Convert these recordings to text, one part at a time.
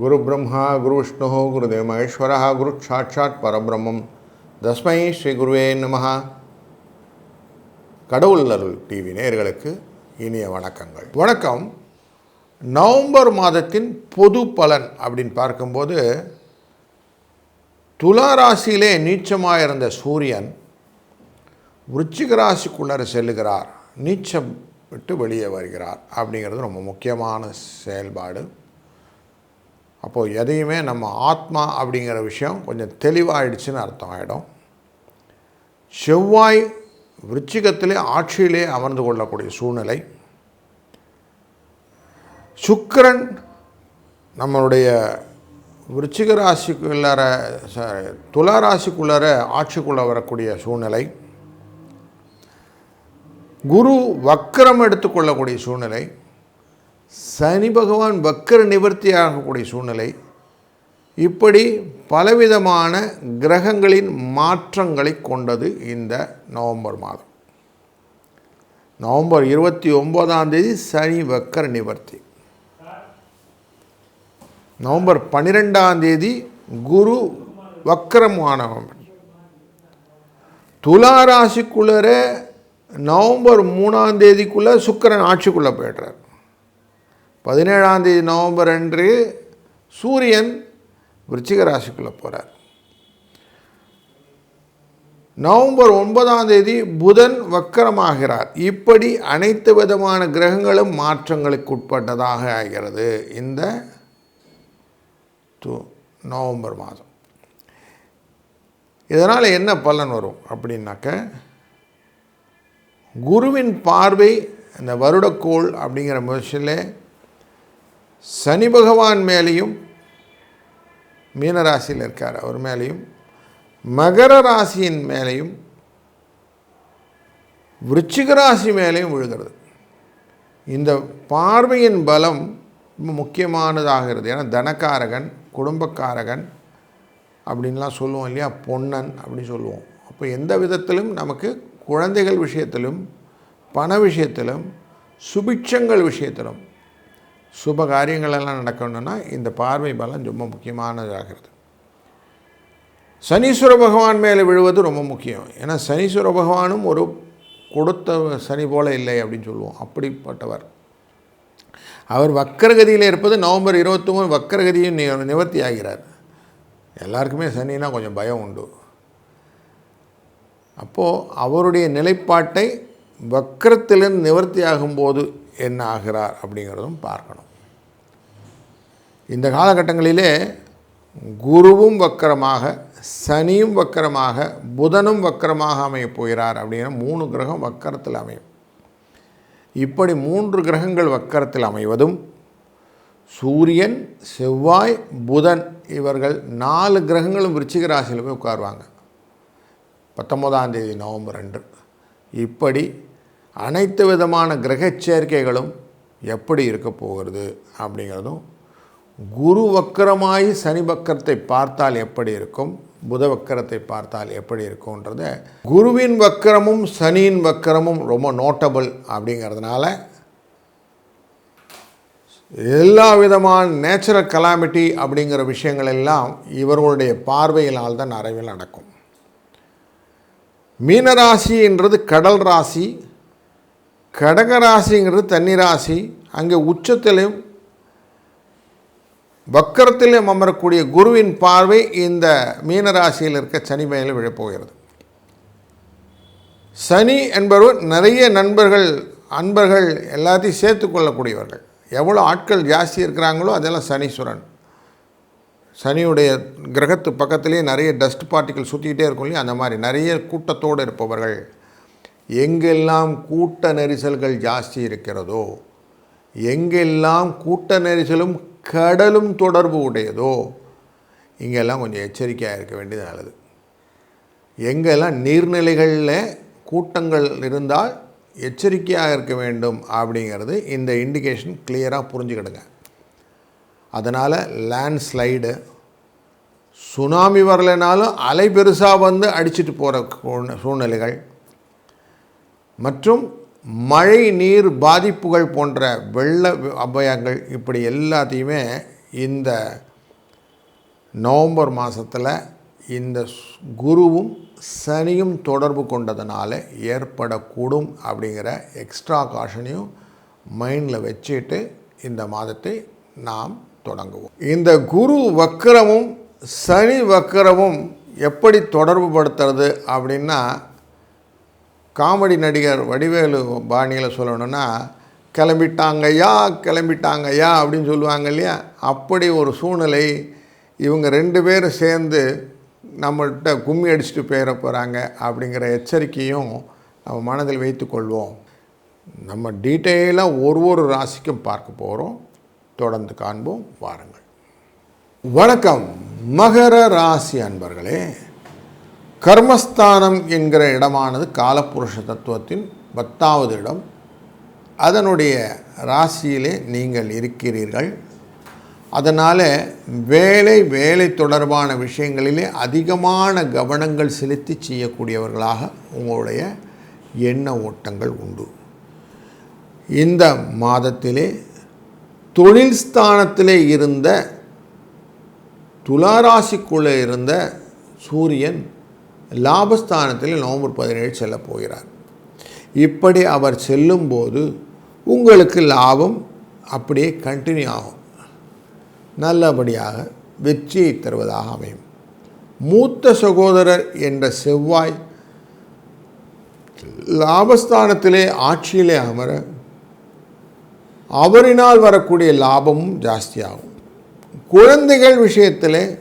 குரு பிரம்மா குரு விஷ்ணு குரு மகேஸ்வர குரு சாட்சாத் பரபிரம்மம். தஸ்மை ஸ்ரீ குருவே நமஹா. கடவுள் அருள் டிவி நேர்களுக்கு இனிய வணக்கங்கள். வணக்கம். நவம்பர் மாதத்தின் பொது பலன் அப்படின்னு பார்க்கும்போது துலா ராசியிலே நீச்சமாக இருந்த சூரியன் விருச்சிக ராசிக்குள்ளர செல்லுகிறார். நீச்சம் விட்டு வெளியே வருகிறார் அப்படிங்கிறது ரொம்ப முக்கியமான செயல்பாடு. அப்போது எதையுமே நம்ம ஆத்மா அப்படிங்கிற விஷயம் கொஞ்சம் தெளிவாயிடுச்சுன்னு அர்த்தம் ஆகிடும் செவ்வாய் விருச்சிகத்திலே ஆட்சியிலே அமர்ந்து கொள்ளக்கூடிய சூழ்நிலை. சுக்கரன் நம்மளுடைய விருச்சிக ராசிக்குள்ளார சாரி துலா ராசிக்குள்ளார ஆட்சிக்குள்ளே வரக்கூடிய சூழ்நிலை. குரு வக்கரம் எடுத்துக்கொள்ளக்கூடிய சூழ்நிலை. சனி பகவான் வக்கர நிவர்த்தி ஆகக்கூடிய சூழ்நிலை. இப்படி பலவிதமான கிரகங்களின் மாற்றங்களை கொண்டது இந்த நவம்பர் மாதம். நவம்பர் இருபத்தி ஒன்பதாம் தேதி சனி வக்கர நிவர்த்தி. நவம்பர் பன்னிரெண்டாம் தேதி குரு வக்கரமானவன் துலா ராசிக்குள்ளரே நவம்பர் மூணாம் தேதிக்குள்ளே சுக்கரன் ஆட்சிக்குள்ளே போய்டுறார். பதினேழாம் தேதி நவம்பர் அன்று சூரியன் விருச்சிக ராசிக்குள்ளே போகிறார் நவம்பர் ஒன்பதாம் தேதி புதன் வக்கரமாகிறார். இப்படி அனைத்து விதமான கிரகங்களும் மாற்றங்களுக்கு உட்பட்டதாக ஆகிறது இந்த து நவம்பர் மாதம். இதனால் என்ன பலன் வரும் அப்படின்னாக்க குருவின் பார்வை இந்த வருடக்கோள் அப்படிங்கிற முயற்சியில் சனி பகவான் மேலேயும் மீனராசியில் இருக்கார் அவர் மேலேயும். மகர ராசியின் மேலேயும் விருச்சிக ராசி மேலேயும் விழுகிறது. இந்த பார்வையின் பலம் ரொம்ப முக்கியமானதாகிறது. ஏன்னா தனக்காரகன் குடும்பக்காரகன் அப்படின்லாம் சொல்லுவோம் இல்லையா? பொன்னன் அப்படின்னு சொல்லுவோம். அப்போ எந்த விதத்திலும் நமக்கு குழந்தைகள் விஷயத்திலும் பண விஷயத்திலும் சுபிட்சங்கள் விஷயத்திலும் சுப காரியங்களெல்லாம் நடக்கணும்னா இந்த பார்வை பலம் ரொம்ப முக்கியமானதாகிறது. சனீஸ்வர பகவான் மேலே விழுவது ரொம்ப முக்கியம். ஏன்னா சனீஸ்வர பகவானும் ஒரு கொடுத்த சனி போல இல்லை அப்படின்னு சொல்லுவோம். அப்படிப்பட்டவர். அவர் வக்கரகதியில் இருப்பது நவம்பர் இருபத்தி மூணு வக்கரகதியும் நி நிவர்த்தி ஆகிறார் எல்லாருக்குமே சனினா கொஞ்சம் பயம் உண்டு. அப்போது அவருடைய நிலைப்பாட்டை வக்கரத்திலிருந்து நிவர்த்தி ஆகும்போது என்ன ஆகிறார் அப்படிங்கிறதும் பார்க்கணும். இந்த காலகட்டங்களிலே குருவும் வக்கரமாக சனியும் வக்கரமாக புதனும் வக்கரமாக அமையப் போகிறார் அப்படிங்கிற மூணு கிரகம் வக்கரத்தில் அமையும். இப்படி மூன்று கிரகங்கள் வக்கரத்தில் அமைவதும் சூரியன் செவ்வாய் புதன் இவர்கள் நாலு கிரகங்களும் விருச்சிக ராசியில் போய் உட்காருவாங்க. பத்தொம்போதாம் தேதி நவம்பர் அன்று இப்படி அனைத்து விதமான கிரக சேர்க்கைகளும் எப்படி இருக்க போகிறது அப்படிங்கிறதும் குரு வக்கரமாய் சனி வக்கரத்தை பார்த்தால் எப்படி இருக்கும் புத வக்கரத்தை பார்த்தால் எப்படி இருக்கும்ன்றத குருவின் வக்கரமும் சனியின் வக்கரமும் ரொம்ப நோட்டபிள் அப்படிங்கிறதுனால எல்லா விதமான நேச்சுரல் கலாமிட்டி அப்படிங்கிற விஷயங்கள் எல்லாம் இவர்களுடைய பார்வையினால் தான் நிறைவில் நடக்கும். மீனராசின்றது கடல் ராசி கடக ராசிங்கிறது தண்ணி ராசி அங்கே உச்சத்திலையும் வக்கரத்திலையும் அமரக்கூடிய குருவின் பார்வை இந்த மீனராசியில் இருக்க சனி மேலே விழப்போகிறது. சனி என்பவர் நிறைய நண்பர்கள் அன்பர்கள் எல்லாத்தையும் சேர்த்து கொள்ளக்கூடியவர்கள். எவ்வளோ ஆட்கள் ஜாஸ்தி இருக்கிறாங்களோ அதெல்லாம் சனீஸ்வரன். சனியுடைய கிரகத்து பக்கத்துலேயே நிறைய டஸ்ட் பார்ட்டிகள் சுற்றிக்கிட்டே இருக்கும் இல்லையா? அந்த மாதிரி நிறைய கூட்டத்தோடு இருப்பவர்கள். எங்கெல்லாம் கூட்ட நெரிசல்கள் ஜாஸ்தி இருக்கிறதோ எங்கெல்லாம் கூட்ட நெரிசலும் கடலும் தொடர்பு உடையதோ இங்கெல்லாம் கொஞ்சம் எச்சரிக்கையாக இருக்க வேண்டியது நல்லது. எங்கெல்லாம் நீர்நிலைகளில் கூட்டங்கள் இருந்தால் எச்சரிக்கையாக இருக்க வேண்டும் அப்படிங்கிறது இந்த இண்டிகேஷன் கிளியராக புரிஞ்சுக்கிடுங்க. அதனால் லேண்ட்ஸ்லைடு சுனாமி வரலைனாலும் அலை பெருசாக வந்து அடிச்சுட்டு போகிற சூழ்நிலைகள் மற்றும் மழை நீர் பாதிப்புகள் போன்ற வெள்ள அபாயங்கள் இப்படி எல்லாத்தையுமே இந்த நவம்பர் மாதத்தில் இந்த ஸ்- குருவும் சனியும் தொடர்பு கொண்டதுனால ஏற்படக்கூடும் அப்படிங்கிற எக்ஸ்ட்ரா காஷனையும் மைண்டில் வச்சுட்டு இந்த மாதத்தை நாம் தொடங்குவோம். இந்த குரு வக்கரமும் சனி வக்கரமும் எப்படி தொடர்பு படுத்துறது அப்படின்னா காமெடி நடிகர் வடிவேலு பாணியில் சொல்லணும்னா கிளம்பிட்டாங்கய்யா கிளம்பிட்டாங்கய்யா அப்படின்னு சொல்லுவாங்க இல்லையா? அப்படி ஒரு சூழ்நிலை இவங்க ரெண்டு பேரும் சேர்ந்து நம்மள்கிட்ட கும்மி அடிச்சுட்டு போயிட போகிறாங்க அப்படிங்கிற எச்சரிக்கையும் நம்ம மனதில் வைத்துக்கொள்வோம் நம்ம டீட்டெயிலாக ஒரு ஒரு ராசிக்கும் பார்க்க போகிறோம் தொடர்ந்து காண்போம் வாருங்கள். வணக்கம். மகர ராசி அன்பர்களே. கர்மஸ்தானம் என்கிற இடமானது காலப்புருஷ தத்துவத்தின் பத்தாவது இடம். அதனுடைய ராசியிலே நீங்கள் இருக்கிறீர்கள். அதனால் வேலை வேலை தொடர்பான விஷயங்களிலே அதிகமான கவனங்கள் செலுத்தி செய்யக்கூடியவர்களாக உங்களுடைய எண்ண ஓட்டங்கள் உண்டு. இந்த மாதத்திலே தொழில் ஸ்தானத்திலே இருந்த துளாராசிக்குள்ளே இருந்த சூரியன் லாபஸ்தானத்தில் நவம்பர் பதினேழு செல்ல போகிறார். இப்படி அவர் செல்லும்போது உங்களுக்கு லாபம் அப்படியே கண்டினியூ ஆகும். நல்லபடியாக வெற்றியை தருவதாக அமையும். மூத்த சகோதரர் என்ற செவ்வாய் லாபஸ்தானத்திலே ஆட்சியிலே அமர அவரினால் வரக்கூடிய லாபமும் ஜாஸ்தியாகும். குழந்தைகள் விஷயத்திலே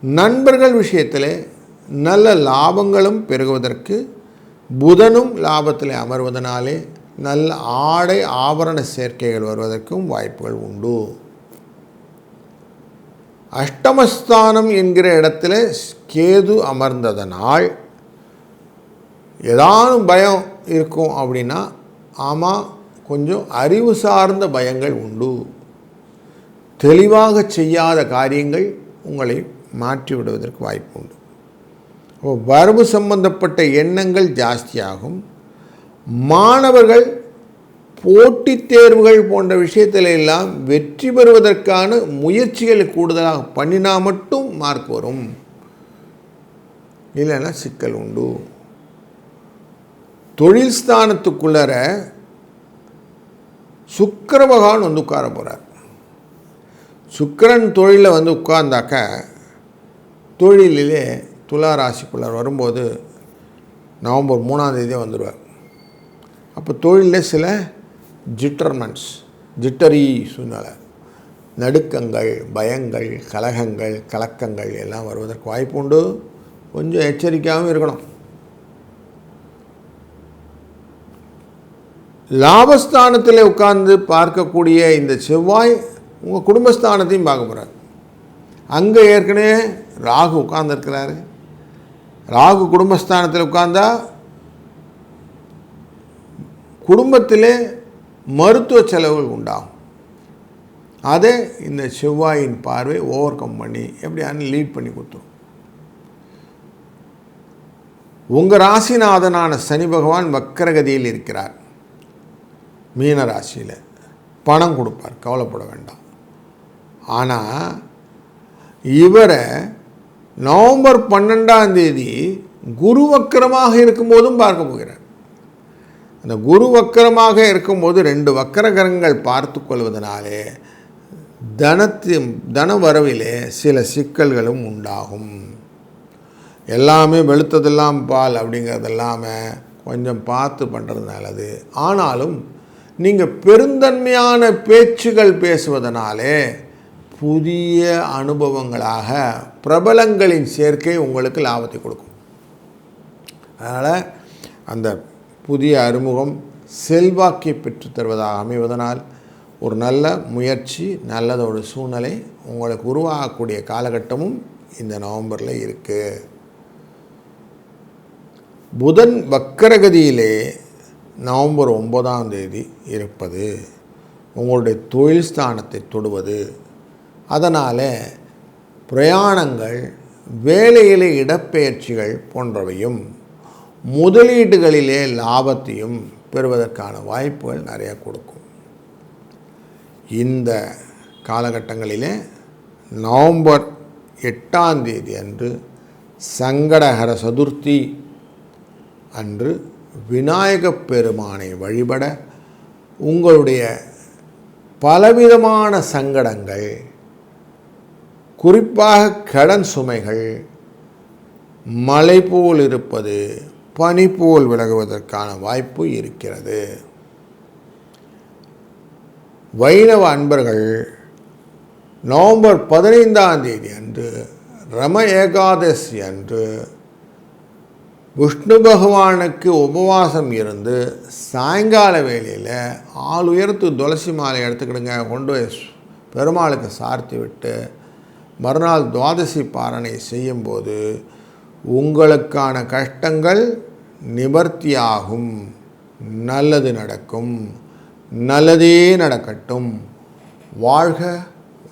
நண்பர்கள் விஷயத்திலே நல்ல லாபங்களும் பெருகுவதற்கு புதனும் லாபத்தில் அமர்வதனாலே நல்ல ஆடை ஆபரண சேர்க்கைகள் வருவதற்கும் வாய்ப்புகள் உண்டு. அஷ்டமஸ்தானம் என்கிற இடத்துல கேது அமர்ந்ததனால் ஏதானும் பயம் இருக்கும் அப்படின்னா ஆமாம் கொஞ்சம் அறிவு சார்ந்த பயங்கள் உண்டு. தெளிவாக செய்யாத காரியங்கள் உங்களை மாற்றி விடுவதற்கு வாய்ப்பு உண்டு. வரவு சம்பந்தப்பட்ட எண்ணங்கள் ஜாஸ்தியாகும். மாணவர்கள் போட்டித் தேர்வுகள் போன்ற விஷயத்தில் எல்லாம் வெற்றி பெறுவதற்கான முயற்சிகளை கூடுதலாக பண்ணினா மட்டும் மார்க் வரும். இல்லைன்னா சிக்கல் உண்டு. தொழில் ஸ்தானத்துக்குள்ளர சுக்கர பகவான் வந்து உட்கார போகிறார் சுக்கரன் தொழிலில் வந்து உட்கார்ந்தாக்க தொழிலிலே துலா ராசிக்குள்ளார் வரும்போது நவம்பர் மூணாந்தேதி வந்துடுவார். அப்போ தொழிலில் சில ஜிட்டர்மெண்ட்ஸ் ஜிட்டரி சூழ்நிலை நடுக்கங்கள் பயங்கள் கலகங்கள் கலக்கங்கள் எல்லாம் வருவதற்கு வாய்ப்பு உண்டு. கொஞ்சம் எச்சரிக்கையாகவும் இருக்கணும். லாபஸ்தானத்தில் உட்கார்ந்து பார்க்கக்கூடிய இந்த செவ்வாய் உங்கள் குடும்பஸ்தானத்தையும் பார்க்க போகிறார் அங்கே ஏற்கனவே ராகு உட்கார்ந்துருக்கிறாரு. ராகு குடும்பஸ்தானத்தில் உட்கார்ந்தா குடும்பத்திலே மருத்துவ செலவுகள் உண்டாகும். அதை இந்த செவ்வாயின் பார்வை ஓவர் கம் பண்ணி எப்படியான்னு லீட் பண்ணி கொடுத்துரும். உங்கள் ராசிநாதனான சனி பகவான் வக்கரகதியில் இருக்கிறார். மீன ராசியில் பணம் கொடுப்பார் கவலைப்பட வேண்டாம். ஆனால் இவரை நவம்பர் பன்னெண்டாம் தேதி குரு வக்கரமாக இருக்கும்போதும் பார்க்க போகிறார். அந்த குரு வக்கரமாக இருக்கும்போது ரெண்டு வக்கரகரங்கள் பார்த்து கொள்வதனாலே தனத்தின் தன வரவிலே சில சிக்கல்களும் உண்டாகும். எல்லாமே வெளுத்ததெல்லாம் பால் அப்படிங்கிறதெல்லாம கொஞ்சம் பார்த்து பண்ணுறது நல்லது. ஆனாலும் நீங்கள் பெருந்தன்மையான பேச்சுகள் பேசுவதனாலே புதிய அனுபவங்களாக பிரபலங்களின் சேர்க்கை உங்களுக்கு லாபத்தை கொடுக்கும். அதனால் அந்த புதிய அறிமுகம் செல்வாக்கை பெற்று தருவதாக அமைவதனால் ஒரு நல்ல முயற்சி நல்லத ஒரு சூழ்நிலை உங்களுக்கு உருவாகக்கூடிய காலகட்டமும் இந்த நவம்பரில் இருக்குது புதன் வக்கரகதியிலே நவம்பர் ஒன்பதாம் தேதி இருப்பது உங்களுடைய தொழில் ஸ்தானத்தை தொடுவது அதனால் பிரயாணங்கள் வேலையிலே இடப்பெயர்ச்சிகள் போன்றவையும் முதலீடுகளிலே லாபத்தையும் பெறுவதற்கான வாய்ப்புகள் நிறைய கொடுக்கும். இந்த காலகட்டங்களிலே நவம்பர் எட்டாம் தேதி அன்று சங்கடஹர சதுர்த்தி அன்று விநாயகப் பெருமானை வழிபட உங்களுடைய பலவிதமான சங்கடங்கள் குறிப்பாக கடன் சுமைகள் மலை போல் இருப்பது பனி போல் விலகுவதற்கான வாய்ப்பு இருக்கிறது. வைணவ அன்பர்கள் நவம்பர் பதினைந்தாம் தேதி அன்று ரம ஏகாதசி அன்று விஷ்ணு பகவானுக்கு உபவாசம் இருந்து சாயங்கால வேளையில் ஆள் உயர்த்து துளசி மாலை எடுத்துக்கிடுங்க கொண்டு போய் பெருமாளுக்கு சார்த்தி விட்டு மறுநாள் துவாதசி பாரணை செய்யும்போது உங்களுக்கான கஷ்டங்கள் நிவர்த்தியாகும். நல்லது நடக்கும். நல்லதே நடக்கட்டும். வாழ்க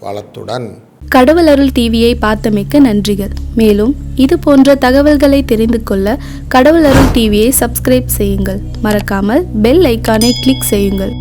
வளத்துடன். கடவுள் அருள் டிவியை பார்த்தமைக்க நன்றிகள். மேலும் இது போன்ற தகவல்களை தெரிந்து கொள்ள கடவுள் அருள் டிவியை சப்ஸ்கிரைப் செய்யுங்கள். மறக்காமல் பெல் ஐக்கானை கிளிக் செய்யுங்கள்.